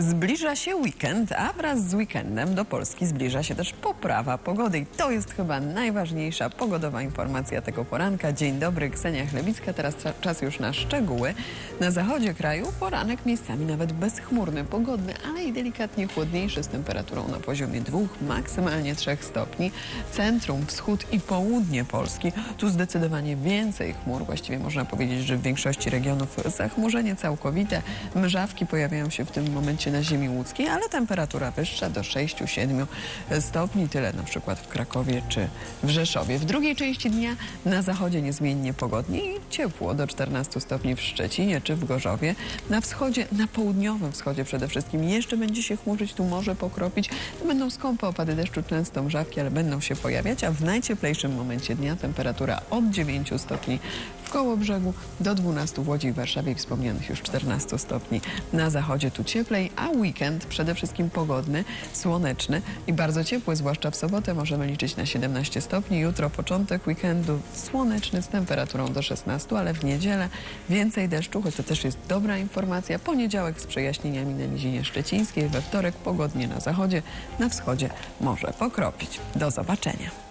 Zbliża się weekend, a wraz z weekendem do Polski zbliża się też poprawa pogody. I to jest chyba najważniejsza pogodowa informacja tego poranka. Dzień dobry, Ksenia Chlebicka. Teraz cza- czas już na szczegóły. Na zachodzie kraju poranek miejscami nawet bezchmurny, pogodny, ale i delikatnie chłodniejszy z temperaturą na poziomie 2, maksymalnie 3 stopni. Centrum, wschód i południe Polski. Tu zdecydowanie więcej chmur. Właściwie można powiedzieć, że w większości regionów zachmurzenie całkowite. Mrzawki pojawiają się w tym momencie na ziemi łódzkiej, ale temperatura wyższa do 6-7 stopni. Tyle na przykład w Krakowie czy w Rzeszowie. W drugiej części dnia na zachodzie niezmiennie pogodnie i ciepło do 14 stopni w Szczecinie czy w Gorzowie. Na wschodzie, na południowym wschodzie przede wszystkim jeszcze będzie się chmurzyć, tu może pokropić. Będą skąpe opady deszczu, często mrzawki, ale będą się pojawiać, a w najcieplejszym momencie dnia temperatura od 9 stopni w Kołobrzegu do 12 w Łodzi i Warszawie i wspomnianych już 14 stopni. Na zachodzie tu cieplej, a weekend przede wszystkim pogodny, słoneczny i bardzo ciepły, zwłaszcza w sobotę możemy liczyć na 17 stopni. Jutro początek weekendu słoneczny z temperaturą do 16, ale w niedzielę więcej deszczu, choć to też jest dobra informacja. Poniedziałek z przejaśnieniami na Nizinie Szczecińskiej, we wtorek pogodnie na zachodzie, na wschodzie może pokropić. Do zobaczenia.